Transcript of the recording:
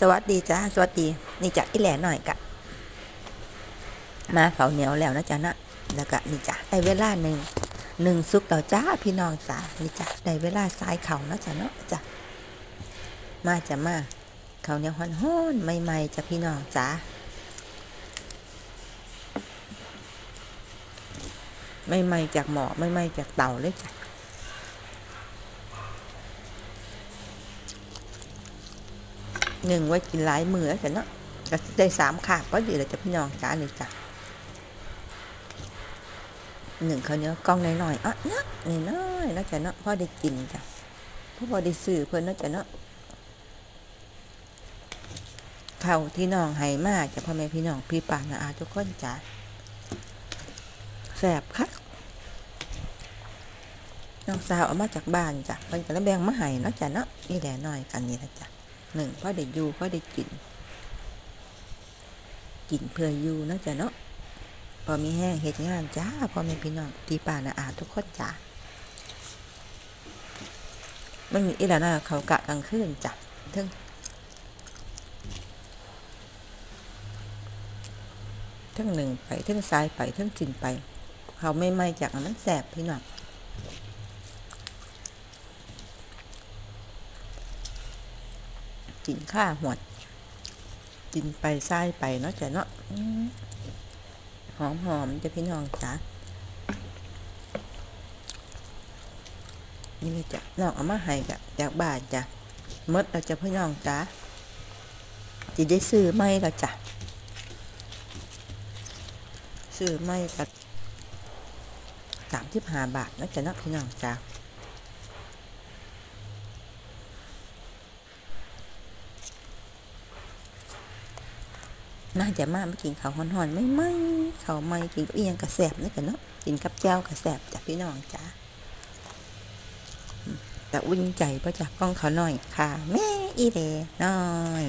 สวัสดีจ้าสวัสดีนี่จ้ะอีแหล่หน่อยกะ มาเขาเหนียวแล้วนะจ๊ะนะแล้วก็นี่จ้ะได้เวลาหนึ่งหนึ่งซุกต่อจ้าพี่น้องจ้านี่จ้ะได้เวลาสายเขานะจ๊ะเนาะจ้ะมาจ้ะมาเขาเหนียวฮ้อนใหม่ๆจ้ะพี่น้องจ้าใหม่ๆจากหมอใหม่ๆจากเต่าเลยจ้ะ หนึ่งไว้กินหลายมือแล้วเนาะก็ได้สามขาบก็ดีเลยจ้ะพี่น้องจ้านี่จ้ะหนึ่งเขาเนี้ยกล้องน้อยๆอะเนาะนี่น้อยๆนะจ้ะเนาะพอได้กินจ้ะพ่อพอได้ซื้อเพิ่นเนาะจ้ะเนาะข้าวที่น้องให้มากจ้ะพ่อแม่พี่น้องพี่ป่านาอาทุกคนจ้ะแสบคักน้องสาวเอามาจากบ้านจ้ะเพิ่นก็เลยแบ่งมาให้เนาะจ้ะเนาะนี่แหละน้อยกันนี่นะจ้ะ หนึ่งพ่อได้อยู่พ่อได้กิน กินเพื่ออยู่นาะจ้ะเนาะพอมีแห้งเฮ็ดงานจ้าพอมีพี่น้องตีป่านาอาทุกคนจ้ามันมีอีหลานาเขากะกลางคืนจ้ะทึ่งทึ่งหนึ่งไปทึ่งซ้ายไปทึ่งกินไป เขาไม่ไม่จากอันนั้นแสบพี่น้อง กินข้าหวด กินไปไส้ไปเนาะจ้ะเนาะหอมหอมจะพี่น้องจ้ะนี่เลยจ้ะน้องเอามาให้กะจากบ้านจ้ะมดเราจะพี่น้องจ้ะจะได้ซื้อไหมละจ้ะซื้อไหมกับสามสิบห้าบาทเนาะจ้ะนะพี่น้องจ้ะ น่าจะมาไม่กินข้าวหอนๆไม่ไม่ข้าวไม่กินก็เอียงกระแสบนี่กันเนาะกินกับเจ้ากระแสบจ้ะพี่น้องจ้าแต่อุ่นใจเพราะจักกล้องเขาหน่อยค่ะ แม่อีเดน้อย